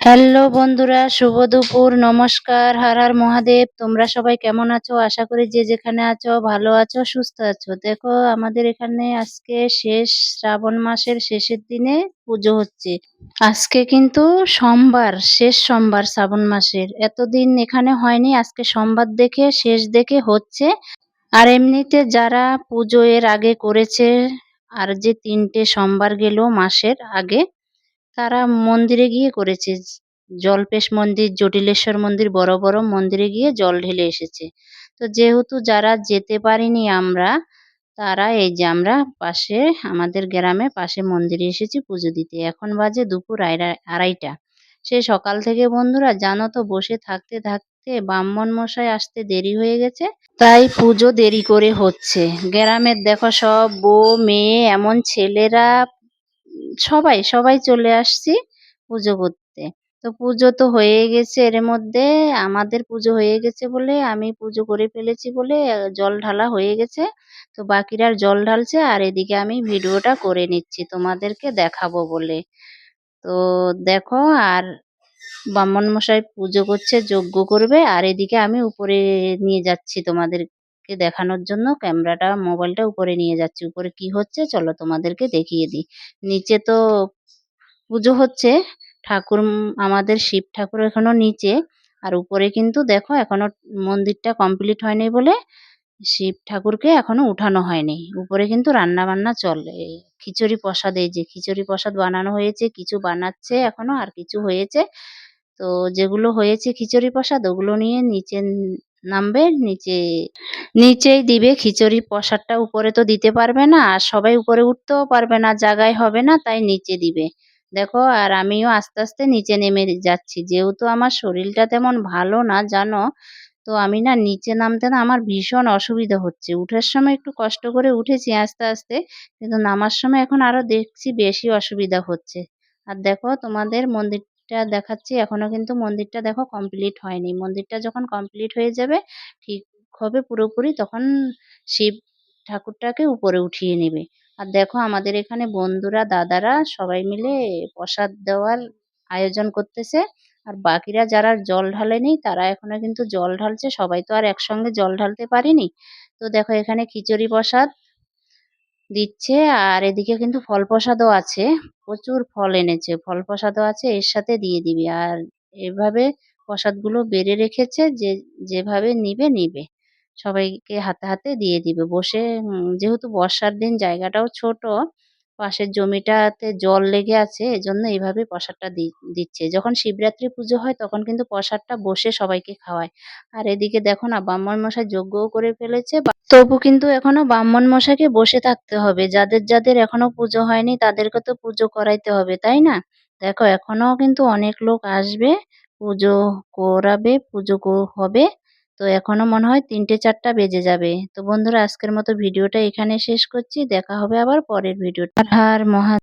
Hello বন্ধুরা, শুভ দুপুর, নমস্কার, হার হার মহাদেব। তোমরা সবাই কেমন আছো? আশা করি যে যেখানে আছো, ভালো আছো, সুস্থ আছো। দেখো, আমাদের এখানে আজকে শেষ শ্রাবণ মাসের শেষের দিনে পুজো হচ্ছে। আজকে কিন্তু সোমবার, শেষ সোমবার শ্রাবণ মাসের। এতদিন এখানে হয়নি, আজকে সোমবার দেখে, শেষ দেখে হচ্ছে। আর এমনিতে যারা পুজো এর আগে করেছে, আর যে তিনটে সোমবার গেল মাসের আগে তারা মন্দিরে গিয়ে করেছে। জল্পেশ মন্দির, জটিলেশ্বর মন্দির, বড় বড় মন্দিরে গিয়ে জল ঢেলে এসেছে। তো যেহেতু যারা যেতে পারিনি আমরা, তারা এই যে আমরা পাশে, আমাদের গ্রামে পাশে মন্দিরে এসেছি পুজো দিতে। এখন বাজে দুপুর আড়াইটা। সে সকাল থেকে বন্ধুরা, জানো তো, বসে থাকতে থাকতে ব্রাহ্মণ মশাই আসতে দেরি হয়ে গেছে, তাই পুজো দেরি করে হচ্ছে। গ্রামের দেখো সব বউ, মেয়ে, এমন ছেলেরা সবাই সবাই চলে আসছি পুজো করতে। তো পুজো তো হয়ে গেছে এর মধ্যে। আমাদের পুজো হয়ে গেছে বলে আমি পুজো করে ফেলেছি বলে জল ঢালা হয়ে গেছে। তো বাকিরা জল ঢালছে আর এদিকে আমি ভিডিওটা করে নিচ্ছি তোমাদেরকে দেখাবো বলে। তো দেখো আর ব্রাহ্মণ মশাই পুজো করছে, যজ্ঞ করবে আর এদিকে আমি উপরে নিয়ে যাচ্ছি তোমাদেরকে দেখানোর জন্য ক্যামেরাটা, মোবাইলটা উপরে নিয়ে যাচ্ছি। উপরে কি হচ্ছে চলো তোমাদেরকে দেখিয়ে দিই। নিচে তো পুজো হচ্ছে, ঠাকুর আমাদের শিব ঠাকুর এখনও নিচে। আর উপরে কিন্তু দেখো এখনও মন্দিরটা কমপ্লিট হয়নি বলে শিব ঠাকুরকে এখনও উঠানো হয়নি। উপরে কিন্তু রান্না বান্না চলে খিচুড়ি প্রসাদ, এই যে খিচুড়ি প্রসাদ বানানো হয়েছে, কিছু বানাচ্ছে এখনও আর কিছু হয়েছে। তো যেগুলো হয়েছে খিচুড়ি প্রসাদ ওগুলো নিয়ে নিচে নামবে? নিচে, নিচেই দিবে খিচুড়ি প্রসাদটা, উপরে তো দিতে পারবে না, আর সবাই উপরে উঠতেও পারবে না, জায়গায় হবে না, তাই নিচে দিবে। দেখো, আর আমিও আস্তে আস্তে নিচে নেমে যাচ্ছি। যেহেতু আমার শরীরটা তেমন ভালো না, জানো? তো আমি না নিচে নামতে না আমার ভীষণ অসুবিধা হচ্ছে। উঠার সময় একটু কষ্ট করে উঠেছি আস্তে আস্তে, কিন্তু নামার সময় এখন আরও দেখছি বেশি অসুবিধা হচ্ছে। আর দেখো, তোমাদের মন্দিরটা দেখাচ্ছি। এখনও কিন্তু মন্দিরটা দেখো কমপ্লিট হয়নি। মন্দিরটা যখন কমপ্লিট হয়ে যাবে, ঠিক হবে পুরোপুরি তখন শিব ঠাকুরটাকে উপরে উঠিয়ে নেবে। আর দেখো আমাদের এখানে বন্ধুরা, দাদারা সবাই মিলে প্রসাদ দেওয়ার আয়োজন করতেছে। আর বাকিরা যারা জল ঢালেনি, তারা এখনও কিন্তু জল ঢালছে। সবাই তো আর একসঙ্গে জল ঢালতে পারিনি। তো দেখো এখানে খিচুড়ি প্রসাদ দিচ্ছে। আর এদিকে কিন্তু ফল প্রসাদও আছে। প্রচুর ফল এনেছে। ফল প্রসাদও আছে, এর সাথে দিয়ে দিবি। আর এভাবে প্রসাদগুলো বেড়ে রেখেছে, যে, যেভাবে নিবে নিবে। সবাইকে হাতে হাতে দিয়ে দিবে। বসে যেহেতু বর্ষার দিন, জায়গাটাও ছোট পাশের জমিটাতে জল লেগে আছে, এজন্য এইভাবে প্রসাদটা দি, দিচ্ছে। যখন শিবরাত্রি পুজো হয়, তখন কিন্তু প্রসাদটা বসে সবাইকে খাওয়ায়। আর এদিকে দেখো না, ব্রাহ্মণ মশাই যজ্ঞও করে ফেলেছে তবু কিন্তু এখনও ব্রাহ্মণ মশাইকে বসে থাকতে হবে। যাদের যাদের এখনও পুজো হয়নি, তাদেরকে তো পুজো করাইতে হবে, তাই না? দেখো, এখনও কিন্তু অনেক লোক আসবে, পুজো করাবে, পুজো হবে। তো এখনও মনে হয় তিনটে চারটা বেজে যাবে। তো বন্ধুরা, আজকের মতো ভিডিওটা এখানে শেষ করছি। দেখা হবে আবার পরের ভিডিও আর মহা